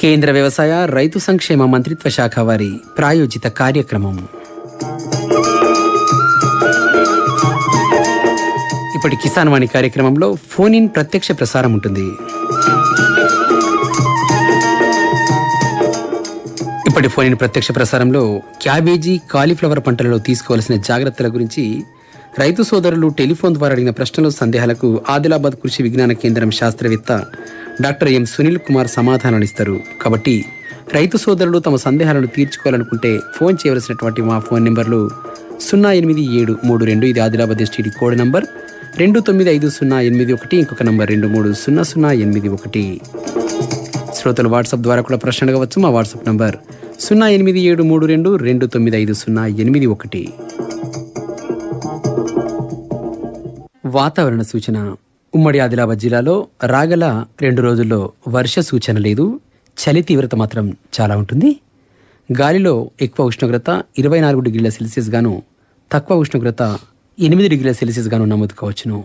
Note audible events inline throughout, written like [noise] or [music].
కేంద్ర వ్యవసాయ రైతు సంక్షేమ మంత్రిత్వ శాఖ వారి ప్రాయోజిత కార్యక్రమం. ఇప్పటి కిసాన్ వాణి కార్యక్రమంలో ఫోన్ ఇన్ ప్రత్యక్ష ప్రసారం ఉంటుంది. ఇప్పటి ఫోన్ ఇన్ ప్రత్యక్ష ప్రసారంలో క్యాబేజీ కాలీఫ్లవర్ పంటలలో తీసుకోవాల్సిన జాగ్రత్తల గురించి రైతు సోదరులు టెలిఫోన్ ద్వారా అడిగిన ప్రశ్నలు సందేహాలకు ఆదిలాబాద్ కృషి విజ్ఞాన కేంద్రం శాస్త్రవేత్త డాక్టర్ ఎం సునీల్ కుమార్ సమాధానాలు ఇస్తారు కాబట్టి రైతు సోదరులు తమ సందేహాలను తీర్చుకోవాలనుకుంటే ఫోన్ చేయవలసినటువంటి మా ఫోన్ నెంబర్లు సున్నా ఎనిమిది ఏడు మూడు రెండు ఇది ఆదిలాబాద్ ఎస్టీడీ కోడ్ నంబర్. రెండు తొమ్మిది ఐదు సున్నా ఎనిమిది ఒకటి ఇంకొక నంబర్ రెండు మూడు సున్నా సున్నా ఎనిమిది ఒకటి. శ్రోతలు వాట్సాప్ ద్వారా కూడా ప్రశ్న అడగవచ్చు మా వాట్సాప్ నంబర్ సున్నా ఎనిమిది ఏడు మూడు రెండు రెండు తొమ్మిది ఐదు సున్నా ఎనిమిది ఒకటి. వాతావరణ సూచన. ఉమ్మడి ఆదిలాబాద్ జిల్లాలో రాగల రెండు రోజుల్లో వర్ష సూచన లేదు. చలి తీవ్రత మాత్రం చాలా ఉంటుంది. గాలిలో ఎక్కువ ఉష్ణోగ్రత ఇరవై నాలుగు డిగ్రీల సెల్సియస్ గాను తక్కువ ఉష్ణోగ్రత ఎనిమిది డిగ్రీల సెల్సియస్ గాను నమోదు కావచ్చును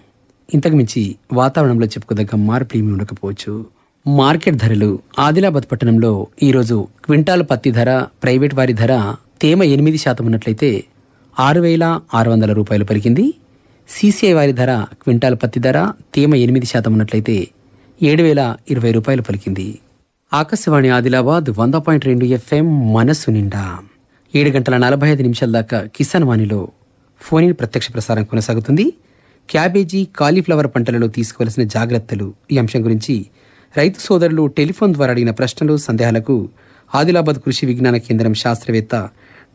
ఇంతకు మించి వాతావరణంలో చెప్పుకోదగ్గ మార్పులు ఏమీ ఉండకపోవచ్చు. మార్కెట్ ధరలు ఆదిలాబాద్ పట్టణంలో ఈరోజు క్వింటాల్ పత్తి ధర ప్రైవేట్ వారి ధర తేమ ఎనిమిది శాతం ఉన్నట్లయితే ఆరు వేల ఆరు వందల రూపాయలు పలికింది. సీసీఐ వారి ధర క్వింటాల్ పత్తి ధర తేమ ఎనిమిది శాతం ఉన్నట్లయితే ఏడు వేల ఇరవై రూపాయలు పలికింది. ఆకాశవాణి ఆదిలాబాద్ వంద పాయింట్ రెండు ఎఫ్ఎం మనస్సు నిండా. ఏడు గంటల నలభై ఐదు నిమిషాల దాకా కిసాన్ వాణిలో ఫోన్ ఇన్ ప్రత్యక్ష ప్రసారం కొనసాగుతుంది. క్యాబేజీ కాలీఫ్లవర్ పంటలలో తీసుకోవాల్సిన జాగ్రత్తలు ఈ అంశం గురించి రైతు సోదరులు టెలిఫోన్ ద్వారా అడిగిన ప్రశ్నలు సందేహాలకు ఆదిలాబాద్ కృషి విజ్ఞాన కేంద్రం శాస్త్రవేత్త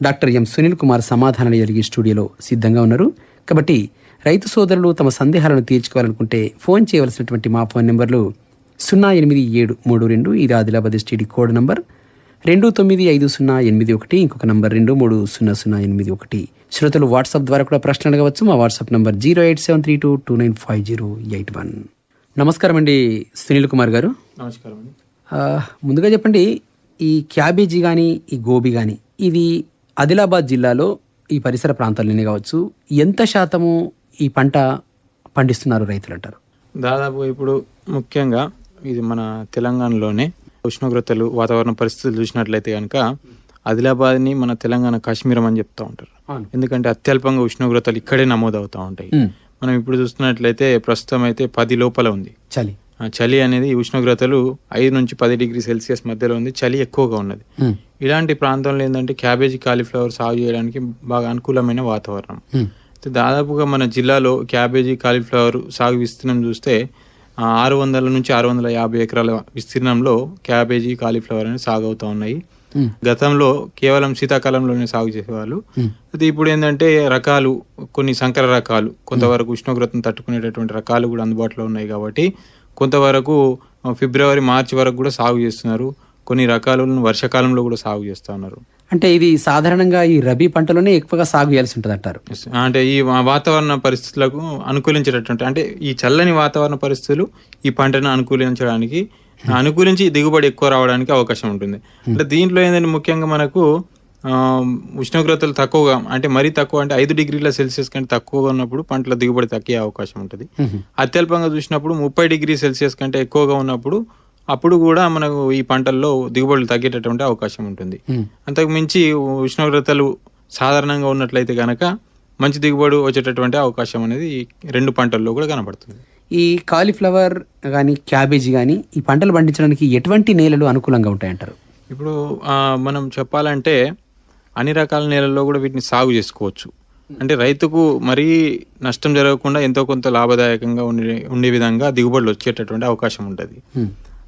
డాక్టర్ ఎం సునీల్ కుమార్ సమాధానాలు జరిగే స్టూడియోలో సిద్ధంగా ఉన్నారు. కాబట్టి రైతు సోదరులు తమ సందేహాలను తీర్చుకోవాలనుకుంటే ఫోన్ చేయవలసినటువంటి మా ఫోన్ నెంబర్లు సున్నా ఎనిమిది ఏడు మూడు రెండు ఇది ఆదిలాబాద్ ఎస్టీడీ కోడ్ నంబర్. రెండు తొమ్మిది ఐదు సున్నా ఎనిమిది ఒకటి ఇంకొక నంబర్ రెండు మూడు సున్నా సున్నా ఎనిమిది ఒకటి. శ్రోతలు వాట్సాప్ ద్వారా కూడా ప్రశ్న అడగవచ్చు. మా WhatsApp number zero eight seven three two two nine five zero eight one. నమస్కారం అండి సునీల్ కుమార్ గారు. నమస్కారం అండి. ముందుగా చెప్పండి ఈ క్యాబేజీ కానీ ఈ గోబీ కానీ ఇది ఆదిలాబాద్ జిల్లాలో ఈ పరిసర ప్రాంతాల్లోనే కావచ్చు. ఎంత శాతము ఈ పంట పండిస్తున్నారు రైతులు అంటారు. దాదాపు ఇప్పుడు ముఖ్యంగా ఇది మన తెలంగాణలోనే ఉష్ణోగ్రతలు వాతావరణ పరిస్థితులు చూసినట్లయితే కనుక ఆదిలాబాద్ని మన తెలంగాణ కాశ్మీరం అని చెప్తా ఉంటారు. ఎందుకంటే అత్యల్పంగా ఉష్ణోగ్రతలు ఇక్కడే నమోదు అవుతూ ఉంటాయి మనం ఇప్పుడు చూస్తున్నట్లయితే ప్రస్తుతం అయితే పది లోపల ఉంది. చలి. ఆ చలి అనేది ఉష్ణోగ్రతలు ఐదు నుంచి పది డిగ్రీ సెల్సియస్ మధ్యలో ఉంది. చలి ఎక్కువగా ఉన్నది. ఇలాంటి ప్రాంతంలో ఏంటంటే క్యాబేజీ కాలీఫ్లవర్ సాగు చేయడానికి బాగా అనుకూలమైన వాతావరణం. దాదాపుగా మన జిల్లాలో క్యాబేజీ కాలీఫ్లవర్ సాగు విస్తీర్ణం చూస్తే ఆరు వందల నుంచి ఆరు వందల యాభై ఎకరాల విస్తీర్ణంలో క్యాబేజీ కాలీఫ్లవర్ అనేది సాగు అవుతూ ఉన్నాయి. గతంలో కేవలం శీతాకాలంలోనే సాగు చేసేవాళ్ళు. అయితే ఇప్పుడు ఏంటంటే రకాలు కొన్ని సంకర రకాలు కొంతవరకు ఉష్ణోగ్రతను తట్టుకునేటటువంటి రకాలు కూడా అందుబాటులో ఉన్నాయి కాబట్టి కొంతవరకు ఫిబ్రవరి మార్చి వరకు కూడా సాగు చేస్తున్నారు. కొన్ని రకాలను వర్షాకాలంలో కూడా సాగు చేస్తూ ఉన్నారు. అంటే ఇది సాధారణంగా ఈ రబీ పంటలోనే ఎక్కువగా సాగు చేయాల్సి ఉంటుంది అంటారు. అంటే ఈ వాతావరణ పరిస్థితులకు అనుకూలించేటటువంటి అంటే ఈ చల్లని వాతావరణ పరిస్థితులు ఈ పంటను అనుకూలించడానికి అనుకూలించి దిగుబడి ఎక్కువ రావడానికి అవకాశం ఉంటుంది. అంటే దీంట్లో ఏంటంటే ముఖ్యంగా మనకు ఉష్ణోగ్రతలు తక్కువగా అంటే మరీ తక్కువ అంటే ఐదు డిగ్రీల సెల్సియస్ కంటే తక్కువగా ఉన్నప్పుడు పంటల దిగుబడి తగ్గే అవకాశం ఉంటుంది. అత్యల్పంగా చూసినప్పుడు ముప్పై డిగ్రీ సెల్సియస్ కంటే ఎక్కువగా ఉన్నప్పుడు అప్పుడు కూడా మనకు ఈ పంటల్లో దిగుబడులు తగ్గేటటువంటి అవకాశం ఉంటుంది. అంతకు మించి ఉష్ణోగ్రతలు సాధారణంగా ఉన్నట్లయితే కనుక మంచి దిగుబడి వచ్చేటటువంటి అవకాశం అనేది ఈ రెండు పంటల్లో కూడా కనబడుతుంది. ఈ కాలీఫ్లవర్ కానీ క్యాబేజీ కానీ ఈ పంటలు పండించడానికి ఎటువంటి నేలలు అనుకూలంగా ఉంటాయంటారు? ఇప్పుడు మనం చెప్పాలంటే అన్ని రకాల నేలల్లో కూడా వీటిని సాగు చేసుకోవచ్చు. అంటే రైతుకు మరీ నష్టం జరగకుండా ఎంతో కొంత లాభదాయకంగా ఉండే ఉండే విధంగా దిగుబడులు వచ్చేటటువంటి అవకాశం ఉంటుంది.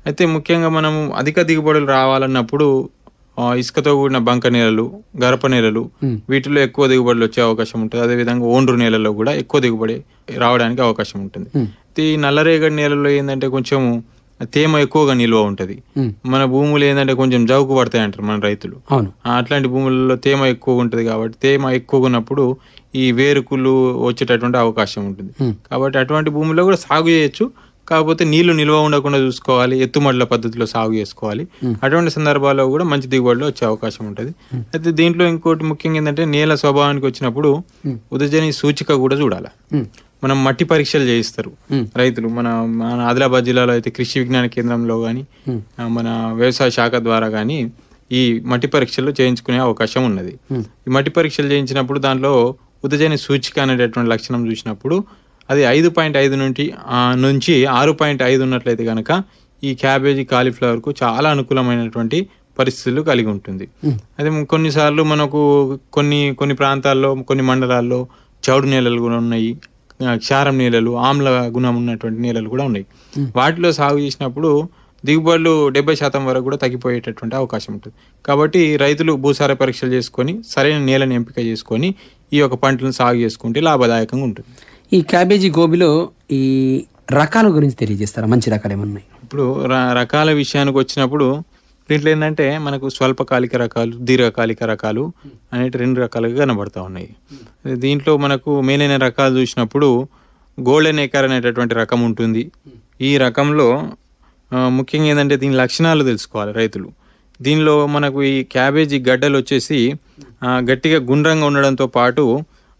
అయితే ముఖ్యంగా మనము అధిక దిగుబడులు రావాలన్నప్పుడు ఇసుకతో కూడిన బంక నేలలు గరప నేలలు. వీటిలో ఎక్కువ దిగుబడులు వచ్చే అవకాశం ఉంటుంది అదేవిధంగా ఓండ్రు నేలల్లో కూడా ఎక్కువ దిగుబడి రావడానికి అవకాశం ఉంటుంది. అయితే ఈ నల్లరేగడి నేలల్లో ఏంటంటే కొంచెం తేమ ఎక్కువగా నిల్వ ఉంటుంది. మన భూములు ఏంటంటే కొంచెం జౌకు పడతాయి అంటారు మన రైతులు అట్లాంటి భూములలో తేమ ఎక్కువ ఉంటుంది కాబట్టి తేమ ఎక్కువగా ఉన్నప్పుడు ఈ వేరుకులు వచ్చేటటువంటి అవకాశం ఉంటుంది. కాబట్టి అటువంటి భూముల్లో కూడా సాగు చేయొచ్చు కాకపోతే నీళ్ళు నిల్వ ఉండకుండా చూసుకోవాలి ఎత్తుమడుల పద్ధతిలో సాగు చేసుకోవాలి అటువంటి సందర్భాల్లో కూడా మంచి దిగుబడులు వచ్చే అవకాశం ఉంటుంది అయితే దీంట్లో ఇంకోటి ముఖ్యంగా ఏంటంటే నేల స్వభావానికి వచ్చినప్పుడు ఉదజని సూచిక కూడా చూడాలి. మనం మట్టి పరీక్షలు చేయిస్తారు. రైతులు మన మన ఆదిలాబాద్ జిల్లాలో అయితే కృషి విజ్ఞాన కేంద్రంలో కానీ. మన వ్యవసాయ శాఖ ద్వారా కానీ ఈ మట్టి పరీక్షలు చేయించుకునే అవకాశం ఉన్నది. ఈ మట్టి పరీక్షలు చేయించినప్పుడు దాంట్లో ఉదజని సూచిక అనేటటువంటి లక్షణం చూసినప్పుడు అది ఐదు పాయింట్ ఐదు నుండి నుంచి ఆరు పాయింట్ ఐదు ఉన్నట్లయితే కనుక ఈ క్యాబేజీ కాలీఫ్లవర్కు చాలా అనుకూలమైనటువంటి పరిస్థితులు కలిగి ఉంటుంది. అదే కొన్నిసార్లు మనకు కొన్ని కొన్ని ప్రాంతాల్లో కొన్ని మండలాల్లో చౌడు నేలలు కూడా ఉన్నాయి క్షారం నేలలు ఆమ్ల గుణం ఉన్నటువంటి నేలలు కూడా ఉన్నాయి. వాటిలో సాగు చేసినప్పుడు దిగుబడులు డెబ్బై శాతం వరకు కూడా తగ్గిపోయేటటువంటి అవకాశం ఉంటుంది. కాబట్టి రైతులు భూసార పరీక్షలు చేసుకొని సరైన నేలను ఎంపిక చేసుకొని ఈ యొక్క పంటలను సాగు చేసుకుంటే లాభదాయకంగా ఉంటుంది. ఈ క్యాబేజీ గోబీలో ఈ రకాల గురించి తెలియజేస్తారా? మంచి రకాలు ఏమన్నాయి ఇప్పుడు రకాల విషయానికి వచ్చినప్పుడు దీంట్లో ఏంటంటే మనకు స్వల్పకాలిక రకాలు దీర్ఘకాలిక రకాలు అనేటి రెండు రకాలుగా కనబడతా ఉన్నాయి. దీంట్లో మనకు మేలైన రకాలు చూసినప్పుడు గోల్డెన్ ఏకర్ అనేటటువంటి రకం ఉంటుంది. ఈ రకంలో ముఖ్యంగా ఏంటంటే దీని లక్షణాలు తెలుసుకోవాలి రైతులు. దీనిలో మనకు ఈ క్యాబేజీ గడ్డలు వచ్చేసి గట్టిగా గుండ్రంగా ఉండడంతో పాటు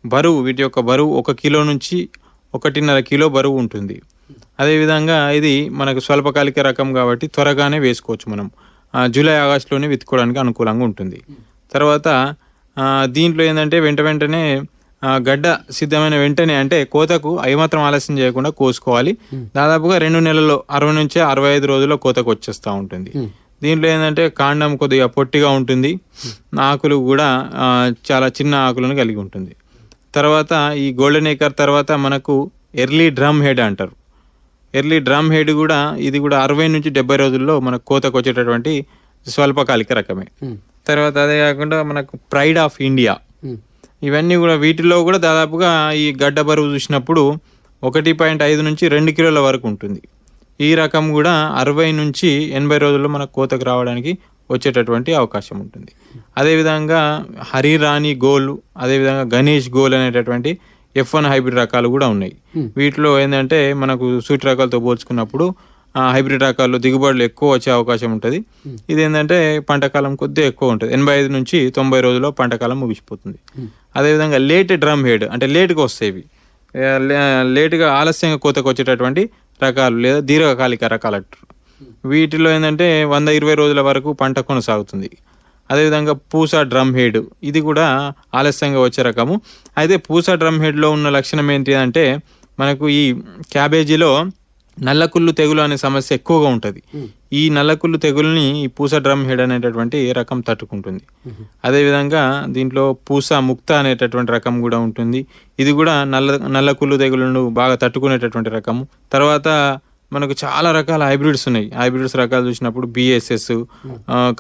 బరువు వీటి యొక్క బరువు ఒక కిలో నుంచి ఒకటిన్నర కిలో బరువు ఉంటుంది. అదేవిధంగా ఇది మనకు స్వల్పకాలిక రకం కాబట్టి త్వరగానే వేసుకోవచ్చు మనం. జూలై ఆగస్టులోనే విత్తుకోవడానికి అనుకూలంగా ఉంటుంది. తర్వాత దీంట్లో ఏంటంటే వెంట వెంటనే గడ్డ సిద్ధమైన వెంటనే అంటే కోతకు ఏమాత్రం ఆలస్యం చేయకుండా కోసుకోవాలి. దాదాపుగా రెండు నెలల్లో అరవై నుంచి అరవై ఐదు రోజుల్లో కోతకు వచ్చేస్తూ ఉంటుంది. దీంట్లో ఏంటంటే కాండం కొద్దిగా పొట్టిగా ఉంటుంది. ఆకులు కూడా చాలా చిన్న ఆకులను కలిగి ఉంటుంది. తర్వాత ఈ గోల్డెన్ ఏకర్ తర్వాత మనకు ఎర్లీ డ్రమ్ హెడ్ అంటారు. ఎర్లీ డ్రమ్ హెడ్ కూడా ఇది కూడా అరవై నుంచి డెబ్బై రోజుల్లో మనకు కోతకు వచ్చేటటువంటి స్వల్పకాలిక రకమే. తర్వాత అదే కాకుండా మనకు ప్రైడ్ ఆఫ్ ఇండియా ఇవన్నీ కూడా వీటిలో కూడా దాదాపుగా ఈ గడ్డ బరువు చూసినప్పుడు ఒకటి పాయింట్ ఐదు నుంచి రెండు కిలోల వరకు ఉంటుంది. ఈ రకం కూడా అరవై నుంచి ఎనభై రోజుల్లో మనకు కోతకు రావడానికి వచ్చేటటువంటి అవకాశం ఉంటుంది. అదేవిధంగా హరిరాణి గోల్ అదేవిధంగా గణేష్ గోల్ అనేటటువంటి ఎఫ్ వన్ హైబ్రిడ్ రకాలు కూడా ఉన్నాయి. వీటిలో ఏంటంటే మనకు సూటి రకాలతో పోల్చుకున్నప్పుడు ఆ హైబ్రిడ్ రకాల్లో దిగుబడులు ఎక్కువ వచ్చే అవకాశం ఉంటుంది. ఇది ఏంటంటే పంటకాలం కొద్దిగా ఎక్కువ ఉంటుంది. ఎనభై ఐదు నుంచి తొంభై రోజుల్లో పంటకాలం ముగిసిపోతుంది. అదేవిధంగా లేట్ డ్రమ్ హెడ్ అంటే లేట్గా వస్తాయి లేటుగా ఆలస్యంగా కోతకు వచ్చేటటువంటి రకాలు లేదా దీర్ఘకాలిక రకాలు అంటారు వీటిలో ఏంటంటే వంద ఇరవై రోజుల వరకు పంట కొనసాగుతుంది. అదేవిధంగా పూసా డ్రమ్ హెడ్. ఇది కూడా ఆలస్యంగా వచ్చే రకము. అయితే పూసా డ్రమ్ హెడ్లో ఉన్న లక్షణం ఏంటి అంటే మనకు ఈ క్యాబేజీలో నల్లకుళ్ళు తెగులు అనే సమస్య ఎక్కువగా ఉంటుంది. ఈ నల్లకుళ్ళు తెగుల్ని ఈ పూస డ్రమ్ హెడ్ అనేటటువంటి రకం తట్టుకుంటుంది. అదేవిధంగా దీంట్లో పూస ముక్త అనేటటువంటి రకం కూడా ఉంటుంది. ఇది కూడా నల్ల నల్లకుళ్ళు తెగులను బాగా తట్టుకునేటటువంటి రకము. తర్వాత మనకు చాలా రకాల హైబ్రిడ్స్ ఉన్నాయి. హైబ్రిడ్స్ రకాలు చూసినప్పుడు బిఎస్ఎస్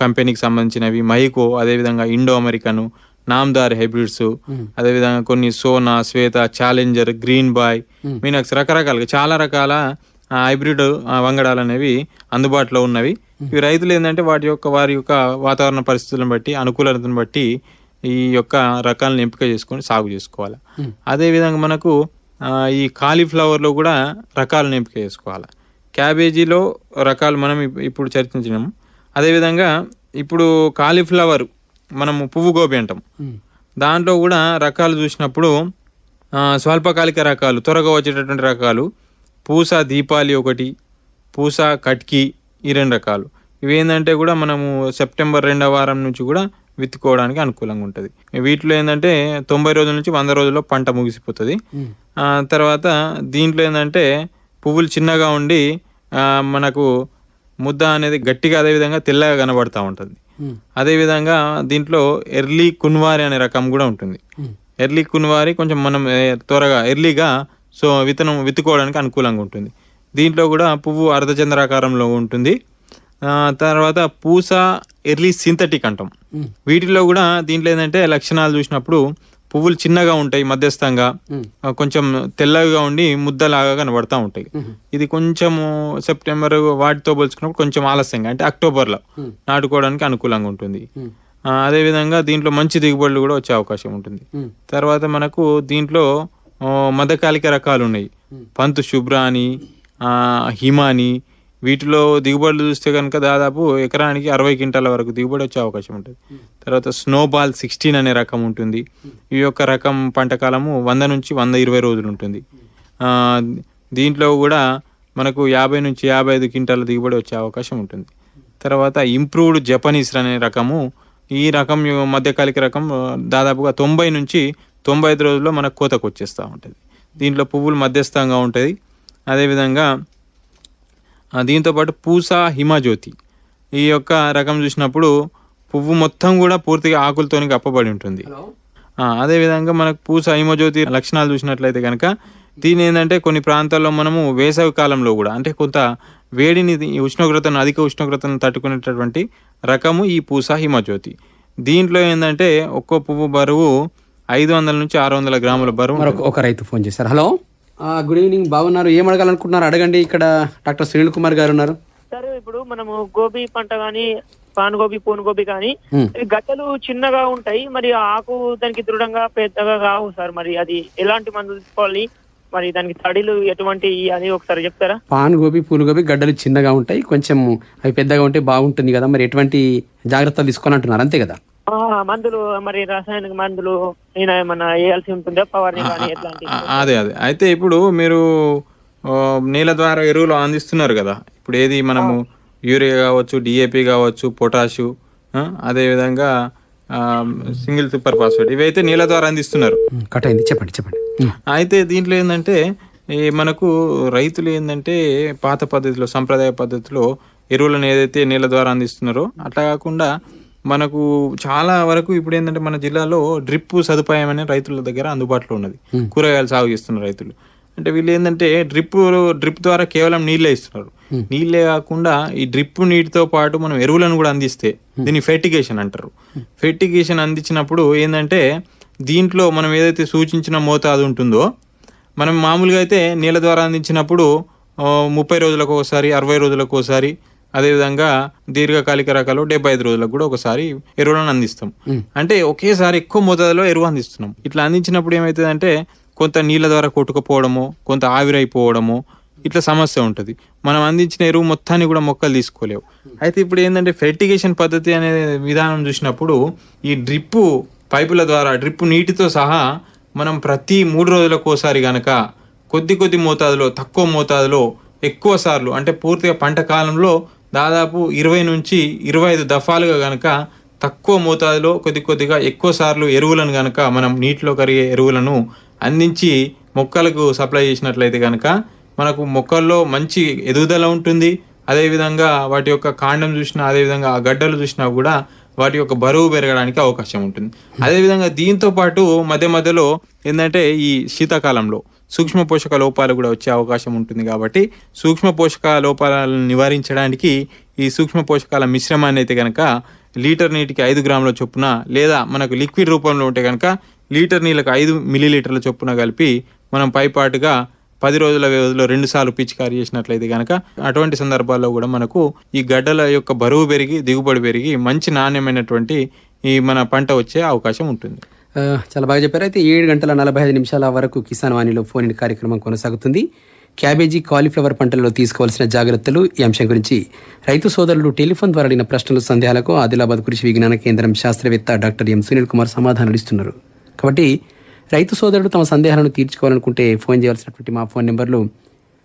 కంపెనీకి సంబంధించినవి మైకో అదేవిధంగా ఇండో అమెరికన్ నామ్దార్ హైబ్రిడ్స్ అదేవిధంగా కొన్ని Sona Shweta challenger green boy మీనక్స్ రకరకాలుగా చాలా రకాల హైబ్రిడ్ వంగడాలు అనేవి అందుబాటులో ఉన్నవి. ఇవి రైతులు ఏంటంటే వాటి యొక్క వారి యొక్క వాతావరణ పరిస్థితులను బట్టి అనుకూలతను బట్టి ఈ యొక్క రకాలను ఎంపిక చేసుకొని సాగు చేసుకోవాలి. అదేవిధంగా మనకు ఈ కాలీఫ్లవర్లో కూడా రకాలను ఎంపిక చేసుకోవాలి. క్యాబేజీలో రకాలు మనం ఇప్- ఇప్పుడు చర్చించినాము అదేవిధంగా ఇప్పుడు కాలీఫ్లవర్ మనము పువ్వు గోబీ అంటాం. దాంట్లో కూడా రకాలు చూసినప్పుడు స్వల్పకాలిక రకాలు త్వరగా వచ్చేటటువంటి రకాలు పూస దీపాలి ఒకటి పూస కట్కి ఈ రెండు రకాలు. ఇవి ఏంటంటే కూడా మనము సెప్టెంబర్ రెండవ వారం నుంచి కూడా విత్తుకోవడానికి అనుకూలంగా ఉంటుంది. వీటిలో ఏంటంటే తొంభై రోజుల నుంచి వంద రోజుల్లో పంట ముగిసిపోతుంది. తర్వాత దీంట్లో ఏంటంటే పువ్వులు చిన్నగా ఉండి మనకు ముద్ద అనేది గట్టిగా అదేవిధంగా తెల్లగా కనబడతా ఉంటుంది. అదేవిధంగా దీంట్లో ఎర్లీ కున్వారి అనే రకం కూడా ఉంటుంది. ఎర్లీ కున్వారి కొంచెం మనం త్వరగా ఎర్లీగా సో విత్తనం విత్తుకోవడానికి అనుకూలంగా ఉంటుంది. దీంట్లో కూడా పువ్వు అర్ధచంద్రాకారంలో ఉంటుంది. తర్వాత పూస ఎర్లీ సింథటిక్ అంటాం. వీటిలో కూడా దీంట్లో ఏంటంటే లక్షణాలు చూసినప్పుడు పువ్వులు చిన్నగా ఉంటాయి మధ్యస్థంగా. కొంచెం తెల్లగా ఉండి ముద్దలాగా కనబడతా ఉంటాయి. ఇది కొంచెము సెప్టెంబర్ వాటితో పోల్చుకున్నప్పుడు కొంచెం ఆలస్యంగా అంటే అక్టోబర్లో నాటుకోవడానికి అనుకూలంగా ఉంటుంది. అదేవిధంగా దీంట్లో మంచి దిగుబడులు కూడా వచ్చే అవకాశం ఉంటుంది. తర్వాత మనకు దీంట్లో ఆ, మధ్యకాలిక రకాలు ఉన్నాయి. పంతు శుభ్ర అని ఆ, హిమ అని వీటిలో దిగుబడులు చూస్తే కనుక దాదాపు ఎకరానికి అరవై క్వింటాల వరకు దిగుబడి వచ్చే అవకాశం ఉంటుంది. తర్వాత స్నోబాల్ సిక్స్టీన్ అనే రకం ఉంటుంది. ఈ యొక్క రకం పంట కాలము వంద నుంచి వంద ఇరవై రోజులు ఉంటుంది. దీంట్లో కూడా మనకు యాభై నుంచి యాభై ఐదు క్వింటాల దిగుబడి వచ్చే అవకాశం ఉంటుంది. తర్వాత ఇంప్రూవ్డ్ జపనీస్ అనే రకము ఈ రకం మధ్యకాలిక రకం దాదాపుగా తొంభై నుంచి తొంభై ఐదు రోజుల్లో మనకు కోతకు వచ్చేస్తూ ఉంటుంది. దీంట్లో పువ్వులు మధ్యస్థంగా ఉంటుంది. అదేవిధంగా దీంతోపాటు పూస హిమజ్యోతి. ఈ యొక్క రకం చూసినప్పుడు పువ్వు మొత్తం కూడా పూర్తిగా ఆకులతోని కప్పబడి ఉంటుంది. అదేవిధంగా మనకు పూస హిమజ్యోతి లక్షణాలు చూసినట్లయితే కనుక దీని ఏంటంటే కొన్ని ప్రాంతాల్లో మనము వేసవి కాలంలో కూడా అంటే కొంత వేడిని ఉష్ణోగ్రతను అధిక ఉష్ణోగ్రతను తట్టుకునేటటువంటి రకము ఈ పూస హిమజ్యోతి. దీంట్లో ఏంటంటే ఒక్కో పువ్వు బరువు ఐదు వందల నుంచి ఆరు వందల గ్రాముల బరువు ఒక రైతు ఫోన్ చేశారు. హలో? గుడ్ ఈవినింగ్ బాగున్నారు. ఏం అడగాలనుకుంటున్నారు? అడగండి ఇక్కడ డాక్టర్ సునీల్ కుమార్ గారు ఉన్నారు. సార్ ఇప్పుడు మనము గోబీ పంట కానీ పాన్ గోబీ పూన్ గోబీ కానీ గట్టలు చిన్నగా ఉంటాయి మరి ఆకు దానికి దృఢంగా పెద్దగా కావు సార్ మరి అది ఎలాంటి మందులు తీసుకోవాలి? మరి దానికి తడిలు ఎటువంటి అని ఒకసారి చెప్తారా? పాన్ గోబీ పూలు గోబీ గడ్డలు చిన్నగా ఉంటాయి కొంచెం అవి పెద్దగా ఉంటే బాగుంటుంది కదా మరి ఎటువంటి జాగ్రత్తలు తీసుకోవాలంటున్నారు? అంతే కదా? మందులు మరి రాసాయనిక మందులు నేను ఏమన్నా వేయాల్సి ఉంటుందా? అదే అదే. అయితే ఇప్పుడు మీరు నేల ద్వారా ఎరువులు అందిస్తున్నారు కదా. ఇప్పుడు ఏది మనము యూరియా కావచ్చు డిఏపి కావచ్చు పొటాషు అదేవిధంగా ఆ, సింగిల్ సూపర్ ఫాస్ఫేట్ ఇవైతే నీళ్ళ ద్వారా అందిస్తున్నారు. ఉమ్, కట్ అయింది. చెప్పండి చెప్పండి. అయితే దీంట్లో ఏంటంటే ఈ మనకు రైతులు ఏంటంటే పాత పద్ధతిలో సంప్రదాయ పద్ధతిలో ఎరువులను ఏదైతే నీళ్ళ ద్వారా అందిస్తున్నారో అట్లా కాకుండా మనకు చాలా వరకు ఇప్పుడు ఏంటంటే మన జిల్లాలో డ్రిప్ సదుపాయం అనే రైతుల దగ్గర అందుబాటులో ఉన్నది. కూరగాయలు సాగు చేస్తున్న రైతులు. అంటే వీళ్ళు ఏంటంటే డ్రిప్ డ్రిప్ ద్వారా కేవలం నీళ్ళే ఇస్తున్నారు. నీళ్ళే కాకుండా ఈ డ్రిప్ నీటితో పాటు మనం ఎరువులను కూడా అందిస్తే దీన్ని ఫెర్టిగేషన్ అంటారు. ఫెర్టిగేషన్ అందించినప్పుడు ఏంటంటే దీంట్లో మనం ఏదైతే సూచించిన మోతాదు ఉంటుందో మనం మామూలుగా అయితే నీళ్ళ ద్వారా అందించినప్పుడు ముప్పై రోజులకు ఒకసారి అరవై రోజులకు ఒకసారి అదేవిధంగా దీర్ఘకాలిక రకాలు డెబ్బై ఐదు రోజులకు కూడా ఒకసారి ఎరువులను అందిస్తాం. అంటే ఒకేసారి ఎక్కువ మోతాదులో ఎరువు అందిస్తున్నాం. ఇట్లా అందించినప్పుడు ఏమవుతుందంటే కొంత నీళ్ళ ద్వారా కొట్టుకుపోవడము కొంత ఆవిరైపోవడము ఇట్లా సమస్య ఉంటుంది. మనం అందించిన ఎరువు మొత్తాన్ని కూడా మొక్కలు తీసుకోలేవు. అయితే ఇప్పుడు ఏంటంటే ఫెర్టిగేషన్ పద్ధతి అనే విధానం చూసినప్పుడు ఈ డ్రిప్పు పైపుల ద్వారా డ్రిప్ నీటితో సహా మనం ప్రతి మూడు రోజులకు ఒకసారి గనక కొద్ది కొద్ది మోతాదులో తక్కువ మోతాదులో ఎక్కువ సార్లు అంటే పూర్తిగా పంట కాలంలో దాదాపు ఇరవై నుంచి ఇరవై ఐదు దఫాలుగా కనుక తక్కువ మోతాదులో కొద్ది కొద్దిగా ఎక్కువ సార్లు ఎరువులను కనుక మనం నీటిలో కరిగే ఎరువులను అందించి మొక్కలకు సప్లై చేసినట్లయితే కనుక మనకు మొక్కల్లో మంచి ఎదుగుదల ఉంటుంది. అదేవిధంగా వాటి యొక్క కాండం చూసినా అదేవిధంగా ఆ గడ్డలు చూసినా కూడా వాటి యొక్క బరువు పెరగడానికి అవకాశం ఉంటుంది. అదేవిధంగా దీంతో పాటు మధ్య మధ్యలో ఏంటంటే ఈ శీతాకాలంలో సూక్ష్మ పోషక లోపాలు కూడా వచ్చే అవకాశం ఉంటుంది కాబట్టి సూక్ష్మ పోషక లోపాలను నివారించడానికి ఈ సూక్ష్మ పోషకాల మిశ్రమాన్ని అయితే కనుక లీటర్ నీటికి ఐదు గ్రాముల చొప్పున లేదా మనకు లిక్విడ్ రూపంలో ఉంటే కనుక లీటర్ నీళ్ళకి ఐదు మిల్లీలీటర్ల చొప్పున కలిపి మనం పైపాటుగా పది రోజుల వ్యవధిలో రెండుసార్లు పిచికారి చేసినట్లయితే కనుక అటువంటి సందర్భాల్లో కూడా మనకు ఈ గడ్డల యొక్క బరువు పెరిగి దిగుబడి పెరిగి మంచి నాణ్యమైనటువంటి ఈ మన పంట వచ్చే అవకాశం ఉంటుంది. చాలా బాగా చెప్పారు. అయితే ఏడు గంటల నలభై ఐదు నిమిషాల వరకు కిసాన్ వాణిలో ఫోన్ ఇన్ కార్యక్రమం కొనసాగుతుంది. క్యాబేజీ కాలీఫ్లవర్ పంటలలో తీసుకోవాల్సిన జాగ్రత్తలు ఈ అంశం గురించి రైతు సోదరులు టెలిఫోన్ ద్వారా అడిగిన ప్రశ్నలు సందేహాలకు ఆదిలాబాద్ కృషి విజ్ఞాన కేంద్రం శాస్త్రవేత్త డాక్టర్ ఎం సునీల్ కుమార్ సమాధానాలు ఇస్తున్నారు. కాబట్టి రైతు సోదరుడు తమ సందేహాలను తీర్చుకోవాలనుకుంటే ఫోన్ చేయాల్సినటువంటి మా ఫోన్ నెంబర్లు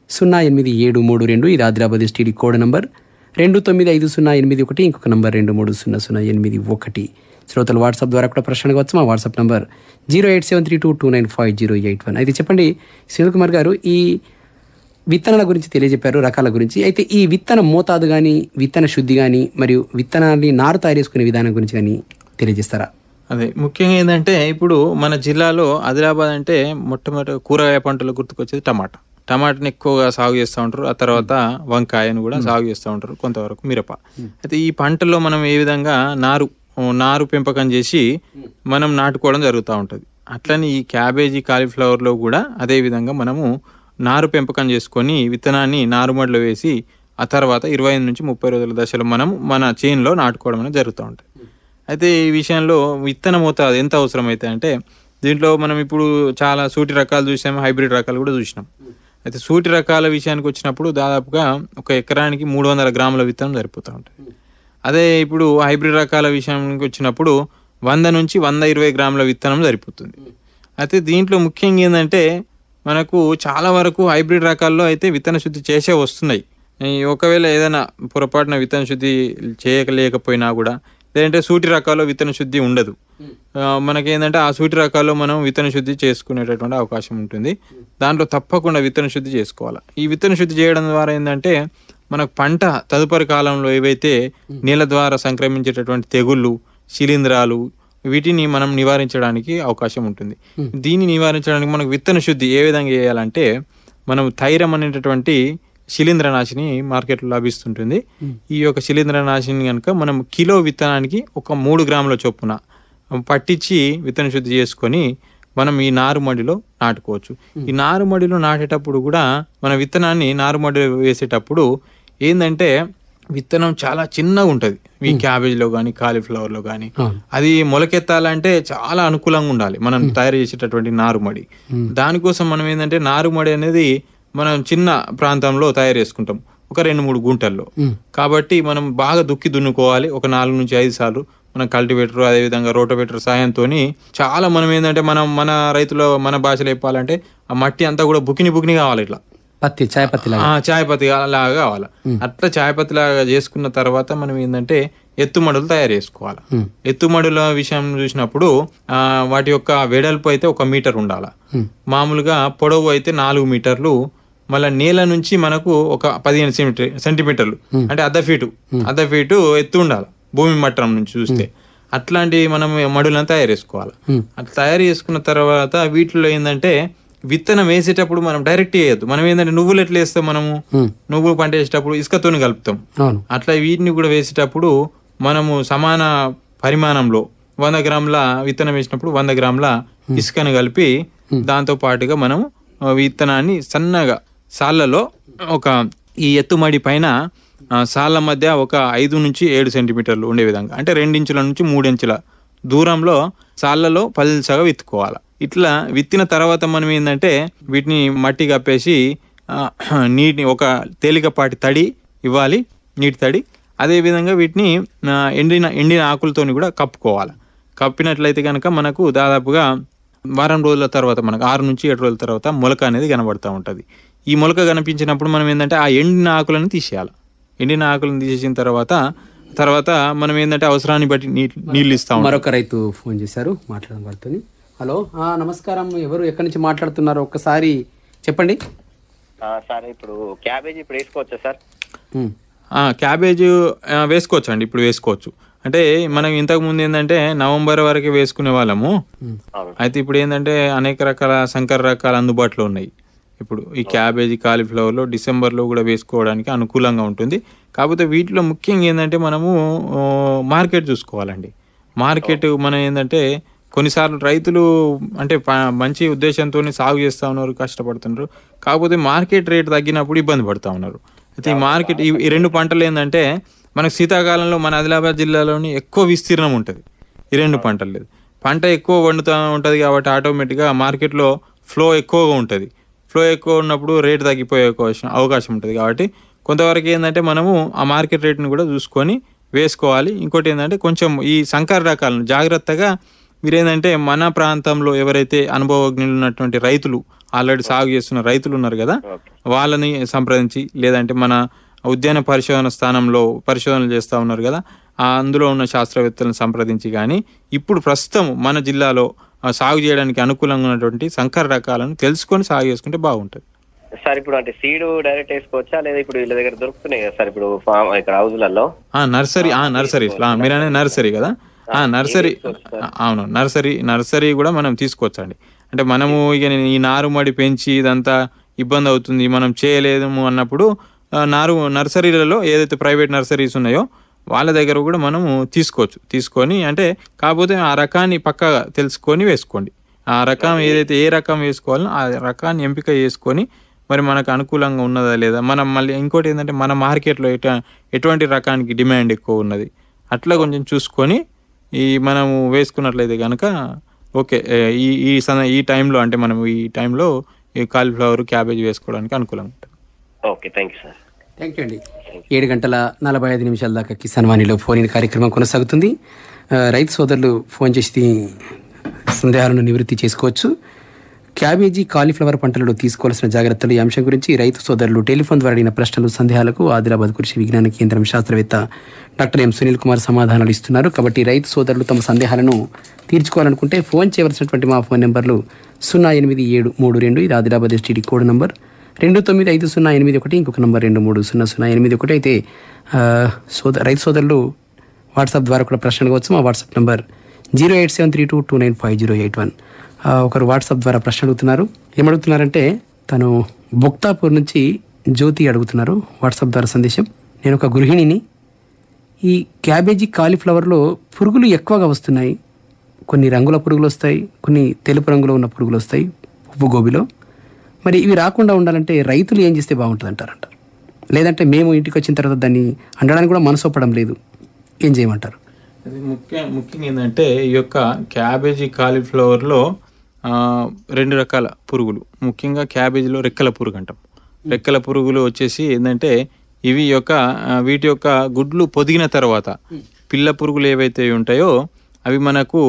సున్నా ఎనిమిది ఏడు మూడు రెండు ఇది ఆదిలాబాద్ ఎస్టీడీ కోడ్ నంబర్. రెండు తొమ్మిది ఐదు సున్నా ఎనిమిది ఒకటి ఇంకొక నంబర్ రెండు మూడు సున్నా సున్నా ఎనిమిది ఒకటి. శ్రోతలు వాట్సాప్ ద్వారా కూడా ప్రశ్న అడగవచ్చు మా WhatsApp number zero eight seven three two two nine five zero eight one. అయితే చెప్పండి సునీల్ కుమార్ గారు ఈ విత్తనాల గురించి తెలియజెప్పారు రకాల గురించి. అయితే ఈ విత్తన మోతాదు కానీ విత్తన శుద్ధి కానీ మరియు విత్తనాన్ని నారు తయారు చేసుకునే విధానం గురించి కానీ తెలియజేస్తారా? అదే ముఖ్యంగా ఏంటంటే ఇప్పుడు మన జిల్లాలో ఆదిలాబాద్ అంటే మొట్టమొదటి కూరగాయ పంటలు గుర్తుకొచ్చేది టమాటా. టమాటాని ఎక్కువగా సాగు చేస్తూ ఉంటారు. ఆ తర్వాత వంకాయను కూడా సాగు చేస్తూ ఉంటారు కొంతవరకు మిరప. అయితే ఈ పంటల్లో మనం ఏ విధంగా నారు నారు పెంపకం చేసి మనం నాటుకోవడం జరుగుతూ ఉంటుంది. అట్లని ఈ క్యాబేజీ కాలీఫ్లవర్లో కూడా అదే విధంగా మనము నారు పెంపకం చేసుకొని విత్తనాన్ని నారుమడిలో వేసి ఆ తర్వాత ఇరవై ఐదు నుంచి ముప్పై రోజుల దశలో మనం మన చేనులో నాటుకోవడం అనేది జరుగుతూ ఉంటుంది. అయితే ఈ విషయంలో విత్తన మోతాదు ఎంత అవసరం అయితే అంటే దీంట్లో మనం ఇప్పుడు చాలా సూటి రకాలు చూసాము హైబ్రిడ్ రకాలు కూడా చూసినాం. అయితే సూటి రకాల విషయానికి వచ్చినప్పుడు దాదాపుగా ఒక ఎకరానికి మూడు వందల గ్రాముల విత్తనం సరిపోతూ ఉంటుంది. అదే ఇప్పుడు హైబ్రిడ్ రకాల విషయానికి వచ్చినప్పుడు వంద నుంచి వంద ఇరవై గ్రాముల విత్తనం సరిపోతుంది. అయితే దీంట్లో ముఖ్యంగా ఏంటంటే మనకు చాలా వరకు హైబ్రిడ్ రకాల్లో అయితే విత్తన శుద్ధి చేసే వస్తున్నాయి. ఒకవేళ ఏదైనా పొరపాటున విత్తన శుద్ధి చేయలేకపోయినా కూడా లేదంటే సూటి రకాల్లో విత్తన శుద్ధి ఉండదు. మనకి మనకేంటంటే ఆ సూటి రకాల్లో మనం విత్తన శుద్ధి చేసుకునేటటువంటి అవకాశం ఉంటుంది. దాంట్లో తప్పకుండా విత్తన శుద్ధి చేసుకోవాలి. ఈ విత్తన శుద్ధి చేయడం ద్వారా ఏంటంటే మనకు పంట తదుపరి కాలంలో ఏవైతే నీళ్ళ ద్వారా సంక్రమించేటటువంటి తెగుళ్ళు శిలీంధ్రాలు వీటిని మనం నివారించడానికి అవకాశం ఉంటుంది. దీన్ని నివారించడానికి మనకు విత్తన శుద్ధి ఏ విధంగా చేయాలంటే మనం థైరం అనేటటువంటి శిలీంద్రనాశిని మార్కెట్లో లభిస్తుంటుంది. ఈ యొక్క శిలీంద్రనాశిని కనుక మనం కిలో విత్తనానికి ఒక మూడు గ్రాముల చొప్పున పట్టించి విత్తన శుద్ధి చేసుకొని మనం ఈ నారుమడిలో నాటుకోవచ్చు. ఈ నారుమడిలో నాటేటప్పుడు కూడా మన విత్తనాన్ని నారుమడి వేసేటప్పుడు ఏంటంటే విత్తనం చాలా చిన్నగా ఉంటుంది. ఈ క్యాబేజ్లో కానీ కాలీఫ్లవర్లో కానీ. అది మొలకెత్తాలంటే చాలా అనుకూలంగా ఉండాలి మనం తయారు చేసేటటువంటి నారుమడి దానికోసం మనం ఏంటంటే నారుమడి అనేది మనం చిన్న ప్రాంతంలో తయారు చేసుకుంటాం. ఒక రెండు మూడు గుంటల్లో. కాబట్టి మనం బాగా దుక్కి దున్నుకోవాలి. ఒక నాలుగు నుంచి ఐదు సార్లు మనం కల్టివేటర్ అదేవిధంగా రోటోవేటర్ సాయంతో చాలా మనం ఏంటంటే మనం మన రైతుల మన భాషలో చెప్పాలంటే ఆ మట్టి అంతా కూడా బుకిని బుకిని కావాలి ఇట్లా. పత్తి చాయ్ పత్తి లాగా. ఆ, చాయ్ పత్తి లాగా కావాలి. అట్లా చాయ్ పత్తి లాగా చేసుకున్న తర్వాత మనం ఏంటంటే ఎత్తుమడులు తయారు చేసుకోవాలి. ఎత్తుమడుల విషయం చూసినప్పుడు ఆ, వాటి యొక్క వెడల్పు అయితే ఒక మీటర్ ఉండాలి. మామూలుగా పొడవు అయితే నాలుగు మీటర్లు మళ్ళీ నేల నుంచి మనకు ఒక పదిహేను సెంటీ సెంటీమీటర్లు. అంటే అర్ధ ఫీటు. అర్ధ ఫీటు ఎత్తు ఉండాలి. భూమి మట్టం నుంచి చూస్తే. అట్లాంటి మనం మడులను తయారు చేసుకోవాలి. అట్లా తయారు చేసుకున్న తర్వాత వీటిలో ఏంటంటే విత్తనం వేసేటప్పుడు మనం డైరెక్ట్ వేయద్దు. మనం ఏంటంటే నువ్వులు ఎట్లా వేస్తాం మనము? నువ్వులు పంట వేసేటప్పుడు ఇసుకతోని కలుపుతాం. అట్లా వీటిని కూడా వేసేటప్పుడు మనము సమాన పరిమాణంలో వంద గ్రాముల విత్తనం వేసినప్పుడు వంద గ్రాముల ఇసుకను కలిపి దాంతో పాటుగా మనం విత్తనాన్ని సన్నగా సాళ్ళలో ఒక ఈ ఎత్తుమడి పైన సాళ్ళ మధ్య ఒక ఐదు నుంచి ఏడు సెంటీమీటర్లు ఉండే విధంగా. అంటే రెండించుల నుంచి మూడించుల దూరంలో సాళ్ళలో పల్సగా విత్తుకోవాలి. ఇట్లా విత్తిన తర్వాత మనం ఏంటంటే వీటిని మట్టి కప్పేసి నీటిని ఒక తేలికపాటి తడి ఇవ్వాలి నీటి తడి. అదేవిధంగా వీటిని ఎండిన ఎండిన ఆకులతో కూడా కప్పుకోవాలి. కప్పినట్లయితే కనుక మనకు దాదాపుగా వారం రోజుల తర్వాత మనకు ఆరు నుంచి ఏడు రోజుల తర్వాత మొలక అనేది కనబడుతూ ఉంటుంది. ఈ మొలక కనిపించినప్పుడు మనం ఏంటంటే ఆ ఎండిన ఆకులను తీసేయాలి. ఎండిన ఆకులను తీసేసిన తర్వాత తర్వాత మనం ఏంటంటే అవసరాన్ని బట్టి నీళ్ళు ఇస్తా మరొక రైతు ఫోన్ చేశారు మాట్లాడడం వారితో హలో ఆ, నమస్కారం ఎవరు ఎక్కడి నుంచి మాట్లాడుతున్నారు? ఒక్కసారి చెప్పండి. ఆ, సార్ ఇప్పుడు క్యాబేజీ ఇప్పుడు వేసుకోవచ్చా సార్? క్యాబేజ్ వేసుకోవచ్చు అండి ఇప్పుడు వేసుకోవచ్చు. అంటే మనం ఇంతకు ముందు ఏంటంటే నవంబర్ వరకు వేసుకునే వాళ్ళము. అయితే ఇప్పుడు ఏంటంటే అనేక రకాల సంకర రకాలు అందుబాటులో ఉన్నాయి. ఇప్పుడు ఈ క్యాబేజీ కాలీఫ్లవర్లో డిసెంబర్లో కూడా వేసుకోవడానికి అనుకూలంగా ఉంటుంది. కాకపోతే వీటిలో ముఖ్యంగా ఏంటంటే మనము మార్కెట్ చూసుకోవాలండి. మార్కెట్ మనం ఏంటంటే కొన్నిసార్లు రైతులు అంటే మంచి ఉద్దేశంతో సాగు చేస్తూ ఉన్నారు కష్టపడుతున్నారు. కాకపోతే మార్కెట్ రేట్ తగ్గినప్పుడు ఇబ్బంది పడుతూ ఉన్నారు. అయితే ఈ మార్కెట్ ఈ ఈ రెండు పంటలు ఏంటంటే మనకు శీతాకాలంలో మన ఆదిలాబాద్ జిల్లాలోని ఎక్కువ విస్తీర్ణం ఉంటుంది. ఈ రెండు పంటలు లేదు పంట ఎక్కువ వండుతూ ఉంటుంది కాబట్టి ఆటోమేటిక్గా మార్కెట్లో ఫ్లో ఎక్కువగా ఉంటుంది. ఫ్లో ఎక్కువ ఉన్నప్పుడు రేట్ తగ్గిపోయే అవకాశం అవకాశం ఉంటుంది. కాబట్టి కొంతవరకు ఏంటంటే మనము ఆ మార్కెట్ రేట్ని కూడా చూసుకొని వేసుకోవాలి. ఇంకోటి ఏంటంటే కొంచెం ఈ సంకర రకాలను జాగ్రత్తగా మీరు ఏంటంటే మన ప్రాంతంలో ఎవరైతే అనుభవజ్ఞులు ఉన్నటువంటి రైతులు ఆల్రెడీ సాగు చేస్తున్న రైతులు ఉన్నారు కదా వాళ్ళని సంప్రదించి లేదంటే మన ఉద్యాన పరిశోధన స్థానంలో పరిశోధనలు చేస్తూ ఉన్నారు కదా అందులో ఉన్న శాస్త్రవేత్తలను సంప్రదించి కానీ ఇప్పుడు ప్రస్తుతం మన జిల్లాలో సాగు చేయడానికి అనుకూలంగా ఉన్నటువంటి సంకర రకాలను తెలుసుకొని సాగు చేసుకుంటే బాగుంటుంది. సార్ ఇప్పుడు అంటే సీడ్ డైరెక్ట్ వేసుకోవచ్చా? లేదా ఇప్పుడు వీళ్ళ దగ్గర దొరుకుతున్నాయి కదా సార్? ఇప్పుడు ఫామ్ ఇక్కడ హౌజులలో? ఆ నర్సరీ ఆ నర్సరీ. మీరు అనేది నర్సరీ కదా? ఆ నర్సరీ అవును. నర్సరీ నర్సరీ కూడా మనం తీసుకోవచ్చండి. అంటే మనము ఇక ఈ నారుమడి పెంచి ఇదంతా ఇబ్బంది అవుతుంది మనం చేయలేము అన్నప్పుడు నారు నర్సరీలలో ఏదైతే ప్రైవేట్ నర్సరీస్ ఉన్నాయో వాళ్ళ దగ్గర కూడా మనము తీసుకోవచ్చు. తీసుకొని అంటే కాకపోతే ఆ రకాన్ని పక్కాగా తెలుసుకొని వేసుకోండి. ఆ రకం ఏదైతే ఏ రకం వేసుకోవాలో ఆ రకాన్ని ఎంపిక చేసుకొని మరి మనకు అనుకూలంగా ఉన్నదా లేదా? మనం మళ్ళీ ఇంకోటి ఏంటంటే మన మార్కెట్లో ఎట ఎటువంటి రకానికి డిమాండ్ ఎక్కువ ఉన్నది? అట్లా కొంచెం చూసుకొని ఈ మనము వేసుకున్నట్లయితే కనుక ఓకే ఈ ఈ సన ఈ టైంలో అంటే మనం ఈ టైంలో ఈ కాలీఫ్లవర్ క్యాబేజ్ వేసుకోవడానికి అనుకూలంగా ఉంటుంది. Okay thank you sir. Thank you అండి ఏడు గంటల నలభై ఐదు నిమిషాల దాకా కిసాన్ వాణిలో ఫోన్ ఇన్ కార్యక్రమం కొనసాగుతుంది. రైతు సోదరులు ఫోన్ చేసి సందేహాలను నివృత్తి చేసుకోవచ్చు. క్యాబేజీ కాలీఫ్లవర్ పంటలలో తీసుకోవాల్సిన జాగ్రత్తలు ఈ అంశం గురించి రైతు సోదరులు టెలిఫోన్ ద్వారా అడిగిన ప్రశ్నలు సందేహాలకు ఆదిలాబాద్ కృషి విజ్ఞాన కేంద్రం శాస్త్రవేత్త డాక్టర్ ఎం సునీల్ కుమార్ సమాధానాలు ఇస్తున్నారు. కాబట్టి రైతు సోదరులు తమ సందేహాలను తీర్చుకోవాలనుకుంటే ఫోన్ చేయవలసినటువంటి మా ఫోన్ నెంబర్లు సున్నా ఎనిమిది ఏడు మూడు రెండు ఇది ఆదిలాబాద్ ఎస్టీడీ కోడ్ నంబర్. రెండు తొమ్మిది ఐదు సున్నా ఎనిమిది ఒకటి ఇంకొక నంబర్ రెండు మూడు సున్నా సున్నా ఎనిమిది ఒకటి అయితే సోద రైతు సోదరులు వాట్సాప్ ద్వారా కూడా ప్రశ్నలు కావచ్చు మా WhatsApp number zero eight seven three two two nine five zero eight one. ఒకరు వాట్సాప్ ద్వారా ప్రశ్న అడుగుతున్నారు. ఏమడుగుతున్నారంటే తను బొక్తాపూర్ నుంచి జ్యోతి అడుగుతున్నారు వాట్సాప్ ద్వారా సందేశం. నేను ఒక గృహిణిని. ఈ క్యాబేజీ కాలీఫ్లవర్లో పురుగులు ఎక్కువగా వస్తున్నాయి. కొన్ని రంగుల పురుగులు వస్తాయి కొన్ని తెలుపు రంగులో ఉన్న పురుగులు వస్తాయి. పువ్వు గోబిలో. మరి ఇవి రాకుండా ఉండాలంటే రైతులు ఏం చేస్తే బాగుంటుంది అంటారంట లేదంటే మేము ఇంటికి వచ్చిన తర్వాత దాన్ని అండడానికి కూడా మనసు ఒప్పడం లేదు. ఏం చేయమంటారు? అది ముఖ్య ముఖ్యంగా ఏంటంటే ఈ యొక్క క్యాబేజీ కాలీఫ్లవర్లో రెండు రకాల పురుగులు. ముఖ్యంగా క్యాబేజీలో రెక్కల పురుగు అంటాం. రెక్కల పురుగులు వచ్చేసి ఏంటంటే ఇవి యొక్క వీటి యొక్క గుడ్లు పొదిగిన తర్వాత పిల్ల పురుగులు ఏవైతే ఉంటాయో అవి మనకు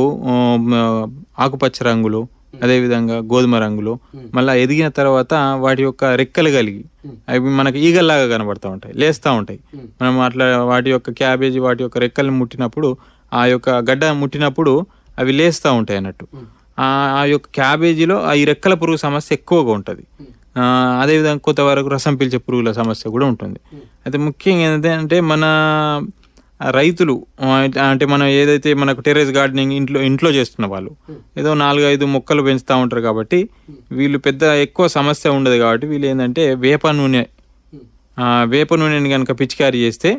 ఆకుపచ్చ రంగులు అదేవిధంగా గోధుమ రంగులో మళ్ళీ ఎదిగిన తర్వాత వాటి యొక్క రెక్కలు కలిగి అవి మనకి ఈగల్లాగా కనబడతా ఉంటాయి లేస్తూ ఉంటాయి. మనం అట్లా వాటి యొక్క క్యాబేజీ వాటి యొక్క రెక్కల్ని ముట్టినప్పుడు ఆ యొక్క గడ్డ ముట్టినప్పుడు అవి లేస్తూ ఉంటాయి అన్నట్టు. ఆ యొక్క క్యాబేజీలో ఆ ఈ రెక్కల పురుగు సమస్య ఎక్కువగా ఉంటుంది. అదేవిధంగా కొంతవరకు రసం పీల్చే పురుగుల సమస్య కూడా ఉంటుంది. అయితే ముఖ్యంగా ఏంటంటే మన రైతులు అంటే మనం ఏదైతే మనకు టెర్రస్ గార్డెనింగ్ ఇంట్లో ఇంట్లో చేస్తున్న వాళ్ళు ఏదో నాలుగు ఐదు మొక్కలు పెంచుతూ ఉంటారు కాబట్టి వీళ్ళు పెద్ద ఎక్కువ సమస్య ఉండదు కాబట్టి వీళ్ళు ఏంటంటే వేప నూనె వేప నూనెని కనుక పిచికారీ చేస్తే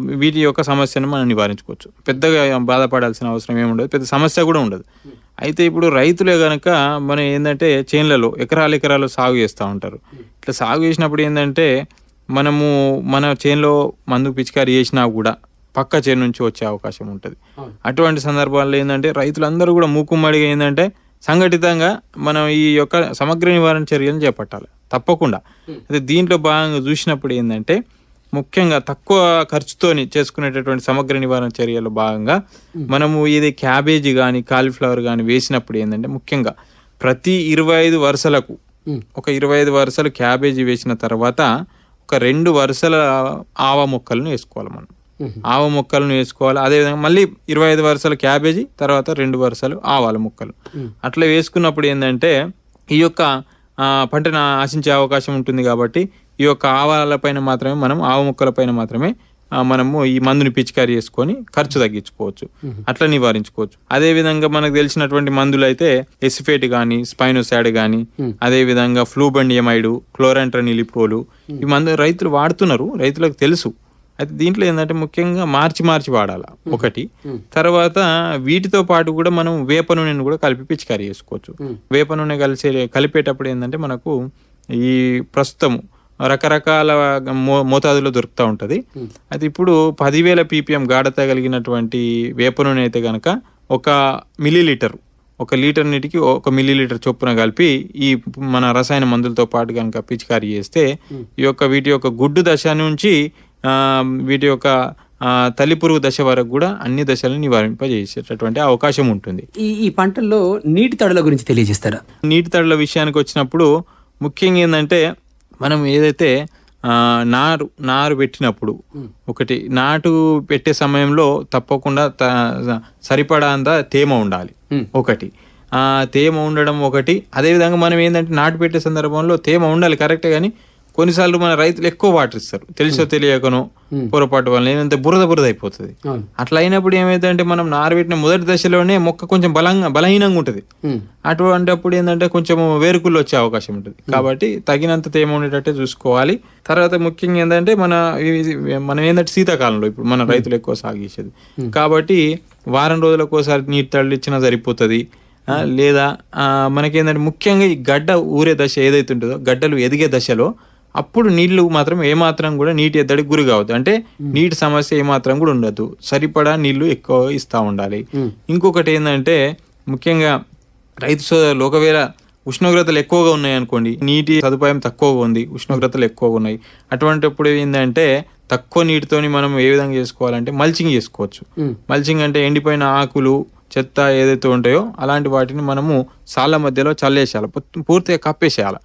వీటి యొక్క సమస్యను మనం నివారించుకోవచ్చు. పెద్దగా బాధపడాల్సిన అవసరం ఏమి ఉండదు. పెద్ద సమస్య కూడా ఉండదు. అయితే ఇప్పుడు రైతులే కనుక మనం ఏంటంటే చేన్లలో ఎకరాలు ఎకరాలు సాగు చేస్తూ ఉంటారు. ఇట్లా సాగు చేసినప్పుడు ఏంటంటే మనము మన చేనులో మందు పిచికారీ చేసినా కూడా పక్క చేను నుంచి వచ్చే అవకాశం ఉంటుంది. అటువంటి సందర్భాల్లో ఏంటంటే రైతులందరూ కూడా మూకుమ్మడిగా ఏంటంటే సంఘటితంగా మనం ఈ యొక్క సమగ్ర నివారణ చర్యలను చేపట్టాలి. తప్పకుండా. అయితే దీంట్లో భాగంగా చూసినప్పుడు ఏంటంటే ముఖ్యంగా తక్కువ ఖర్చుతోని చేసుకునేటటువంటి సమగ్ర నివారణ చర్యల్లో భాగంగా మనము ఇది క్యాబేజీ కానీ కాలీఫ్లవర్ కానీ వేసినప్పుడు ఏంటంటే ముఖ్యంగా ప్రతి ఇరవై ఐదు వరుసలకు ఒక ఇరవై ఐదు వరుసలు క్యాబేజీ వేసిన తర్వాత ఒక రెండు వరుసల ఆవ మొక్కలను వేసుకోవాలి మనం. ఆవ మొక్కలను వేసుకోవాలి. అదేవిధంగా మళ్ళీ ఇరవై ఐదు వరుసల క్యాబేజీ తర్వాత రెండు వరుసలు ఆవాల మొక్కలు. అట్లా వేసుకున్నప్పుడు ఏంటంటే ఈ యొక్క పంటను ఆశించే అవకాశం ఉంటుంది కాబట్టి ఈ యొక్క ఆవాల పైన మాత్రమే మనం ఆవ మొక్కల పైన మాత్రమే మనము ఈ మందుని పిచికారీ చేసుకొని ఖర్చు తగ్గించుకోవచ్చు. అట్లా నివారించుకోవచ్చు. అదే విధంగా మనకు తెలిసినటువంటి మందులు అయితే ఎసిఫేట్ కానీ స్పైనోసాడ్ కానీ అదే విధంగా ఫ్లూబండియమైడ్ క్లోరంట్రనిలిప్రోలు ఈ మందు రైతులు వాడుతున్నారు రైతులకు తెలుసు. అయితే దీంట్లో ఏంటంటే ముఖ్యంగా మార్చి మార్చి వాడాలి ఒకటి. తర్వాత వీటితో పాటు కూడా మనం వేప నూనెను కూడా కలిపి పిచికారీ చేసుకోవచ్చు. వేప నూనె కలిసి కలిపేటప్పుడు ఏంటంటే మనకు ఈ ప్రస్తుతం రకరకాల మో మోతాదులో దొరుకుతూ ఉంటుంది. అయితే ఇప్పుడు పదివేల పీపీఎం గాఢత కలిగినటువంటి వేప నూనె అయితే కనుక ఒక మిల్లీ లీటర్ ఒక లీటర్ నీటికి ఒక మిల్లీ లీటర్ చొప్పున కలిపి ఈ మన రసాయన మందులతో పాటు కనుక పిచికారీ చేస్తే ఈ యొక్క వీటి యొక్క గుడ్డు దశ నుంచి వీటి యొక్క తల్లి పురుగు దశ వరకు కూడా అన్ని దశలను నివారింపజేసేటటువంటి అవకాశం ఉంటుంది. ఈ ఈ పంటల్లో నీటి తడుల గురించి తెలియజేస్తారా? నీటి తడుల విషయానికి వచ్చినప్పుడు ముఖ్యంగా ఏంటంటే మనం ఏదైతే నారు నారు పెట్టినప్పుడు ఒకటి నాటు పెట్టే సమయంలో తప్పకుండా త- సరిపడా అంత తేమ ఉండాలి. ఒకటి. ఆ తేమ ఉండడం ఒకటి. అదేవిధంగా మనం ఏంటంటే నాటు పెట్టే సందర్భంలో తేమ ఉండాలి కరెక్టే కానీ కొన్నిసార్లు మన రైతులు ఎక్కువ వాటర్ ఇస్తారు. తెలుసో తెలియకనో పొరపాటు వల్ల ఏంటంటే బురద బురద అయిపోతుంది. అట్లా అయినప్పుడు ఏమైందంటే మనం నారబెట్టిన మొదటి దశలోనే మొక్క కొంచెం బలంగా బలహీనంగా ఉంటుంది. అటువంటిప్పుడు ఏంటంటే కొంచెం వేరుకుళ్ళు వచ్చే అవకాశం ఉంటుంది. కాబట్టి తగినంత తేమ ఉండేటట్టే చూసుకోవాలి. తర్వాత ముఖ్యంగా ఏంటంటే మన మనం ఏంటంటే శీతాకాలంలో ఇప్పుడు మన రైతులు ఎక్కువ సాగు చేసేది. కాబట్టి వారం రోజులకు ఒకసారి నీటి తళ్ళు ఇచ్చినా సరిపోతుంది. లేదా మనకేంటంటే ముఖ్యంగా ఈ గడ్డ ఊరే దశ ఏదైతే ఉంటుందో గడ్డలు ఎదిగే దశలో అప్పుడు నీళ్ళు మాత్రం ఏమాత్రం కూడా నీటి ఎద్దడికి గురి కావద్దు. అంటే నీటి సమస్య ఏమాత్రం కూడా ఉండదు. సరిపడా నీళ్ళు ఎక్కువ ఇస్తూ ఉండాలి. ఇంకొకటి ఏంటంటే ముఖ్యంగా రైతు సోదరులు ఒకవేళ ఉష్ణోగ్రతలు ఎక్కువగా ఉన్నాయి అనుకోండి నీటి సదుపాయం తక్కువగా ఉంది ఉష్ణోగ్రతలు ఎక్కువగా ఉన్నాయి. అటువంటిప్పుడు ఏంటంటే తక్కువ నీటితోని మనం ఏ విధంగా చేసుకోవాలంటే మల్చింగ్ చేసుకోవచ్చు. మల్చింగ్ అంటే ఎండిపోయిన ఆకులు చెత్త ఏదైతే ఉంటాయో అలాంటి వాటిని మనము సాళ్ళ మధ్యలో చల్లేసేయాలి. పూర్తి- పూర్తిగా కప్పేసేయాలి.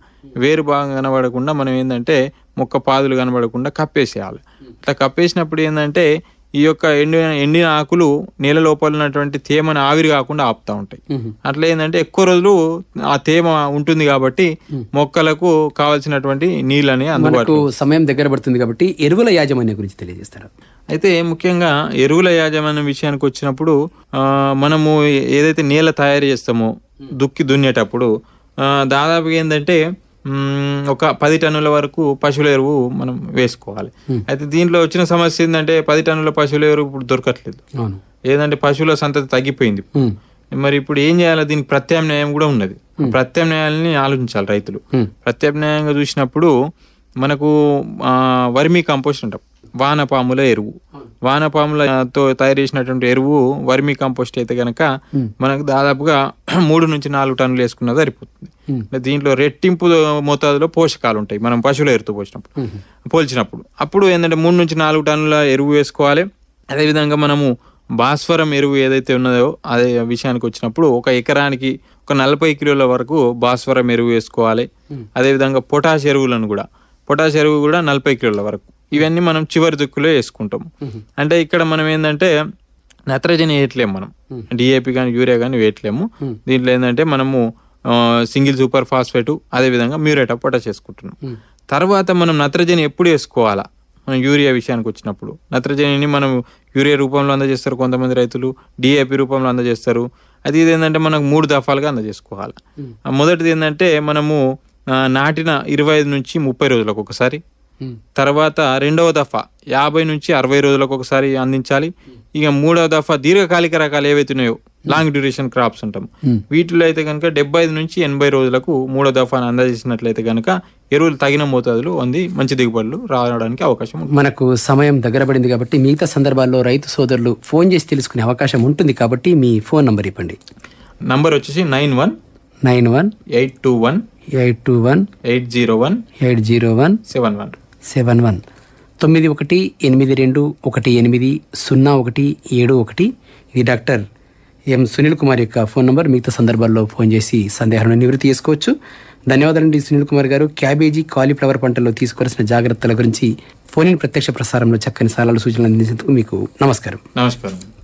వేరు భాగం కనబడకుండా మనం ఏంటంటే మొక్క పాదులు కనబడకుండా కప్పేసేయాలి. ఇట్లా కప్పేసినప్పుడు ఏంటంటే ఈ యొక్క ఎండిన ఎండిన ఆకులు నేల లోపల ఉన్నటువంటి తేమను ఆవిరి కాకుండా ఆపుతా ఉంటాయి. అట్లా ఏంటంటే ఎక్కువ రోజులు ఆ తేమ ఉంటుంది కాబట్టి మొక్కలకు కావాల్సినటువంటి నీళ్ళని అందుబాటులో మనకు సమయం దగ్గర పడుతుంది కాబట్టి ఎరువుల యాజమాన్యం గురించి తెలియజేస్తారు? అయితే ముఖ్యంగా ఎరువుల యాజమాన్యం విషయానికి వచ్చినప్పుడు మనము ఏదైతే నేల తయారు చేస్తామో దుక్కి దున్నేటప్పుడు దాదాపుగా ఏంటంటే ఒక పది టన్నుల వరకు పశువుల ఎరువు మనం వేసుకోవాలి. అయితే దీంట్లో వచ్చిన సమస్య ఏంటంటే పది టన్నుల పశువుల ఎరువు ఇప్పుడు దొరకట్లేదు. ఏదంటే పశువుల సంతతి తగ్గిపోయింది. మరి ఇప్పుడు ఏం చేయాలి దీనికి ప్రత్యామ్నాయం కూడా ఉన్నది. ప్రత్యామ్నాయాలని ఆలోచించాలి రైతులు. ప్రత్యామ్నాయంగా చూసినప్పుడు మనకు వర్మీ కంపోస్ట్ అంటాం. వానపాముల ఎరువు. వానపాములతో తయారు చేసినటువంటి ఎరువు వర్మీ కంపోస్ట్ అయితే గనక మనకు దాదాపుగా [clears throat] మూడు నుంచి నాలుగు టన్నులు వేసుకున్నా సరిపోతుంది. దీంట్లో రెట్టింపు మోతాదులో పోషకాలు ఉంటాయి. మనం పశువుల ఎరువుతో పోసినప్పుడు పోల్చినప్పుడు. అప్పుడు ఏంటంటే మూడు నుంచి నాలుగు టన్నుల ఎరువు వేసుకోవాలి. అదేవిధంగా మనము భాస్వరం ఎరువు ఏదైతే ఉన్నదో అదే విషయానికి వచ్చినప్పుడు ఒక ఎకరానికి ఒక నలభై కిలోల వరకు భాస్వరం ఎరువు వేసుకోవాలి. అదేవిధంగా పొటాష్ ఎరువులను కూడా పొటాష్ ఎరువు కూడా నలభై కిలోల వరకు. ఇవన్నీ మనం చివరి దుక్కులో వేసుకుంటాం అంటే ఇక్కడ మనం ఏంటంటే నత్రజని వేయట్లేము మనం. డిఏపి కానీ యూరియా కానీ వేయట్లేము. దీంట్లో ఏంటంటే మనము సింగిల్ సూపర్ ఫాస్ఫేట్ అదేవిధంగా మ్యూరేట్ ఆఫ్ పొటాష్ వేసుకుంటున్నాం. తర్వాత మనం నత్రజని ఎప్పుడు వేసుకోవాలా? మనం యూరియా విషయానికి వచ్చినప్పుడు. నత్రజనిని మనం యూరియా రూపంలో అందజేస్తారు కొంతమంది రైతులు డిఏపి రూపంలో అందజేస్తారు. అది ఇది ఏంటంటే మనకు మూడు దఫాలుగా అందజేసుకోవాలి. మొదటిది ఏంటంటే మనము నాటిన ఇరవై ఐదు నుంచి ముప్పై రోజులకు ఒకసారి. తర్వాత రెండవ దఫా యాభై నుంచి అరవై రోజులకు ఒకసారి అందించాలి. ఇక మూడవ దఫా దీర్ఘకాలిక రకాలు ఏవైతే ఉన్నాయో లాంగ్ డ్యూరేషన్ క్రాప్స్ అంటాం. వీటిలో అయితే కనుక డెబ్బై ఐదు నుంచి ఎనభై రోజులకు మూడో దఫాను అందజేసినట్లయితే కనుక ఎరువులు తగిన మోతాదులు అంది మంచి దిగుబడులు రావడానికి అవకాశం మనకు సమయం దగ్గర పడింది కాబట్టి మిగతా సందర్భాల్లో రైతు సోదరులు ఫోన్ చేసి తెలుసుకునే అవకాశం ఉంటుంది కాబట్టి మీ ఫోన్ నంబర్ ఇవ్వండి. నంబర్ వచ్చేసి nine one nine one eight two one eight two one eight zero one eight zero one seven one. Seven one. తొమ్మిది ఒకటి ఎనిమిది రెండు ఒకటి ఎనిమిది సున్నా ఒకటి ఏడు ఒకటి. ఇది డాక్టర్ ఎం సునీల్ కుమార్ యొక్క ఫోన్ నంబర్. మిగతా సందర్భాల్లో ఫోన్ చేసి సందేహాలను నివృత్తి చేసుకోవచ్చు. ధన్యవాదాలండి సునీల్ కుమార్ గారు. క్యాబేజీ కాలీఫ్లవర్ పంటల్లో తీసుకోవాల్సిన జాగ్రత్తల గురించి ఫోన్ ప్రత్యక్ష ప్రసారంలో చక్కని సలహాలు సూచనలు అందించేందుకు మీకు నమస్కారం. నమస్కారం.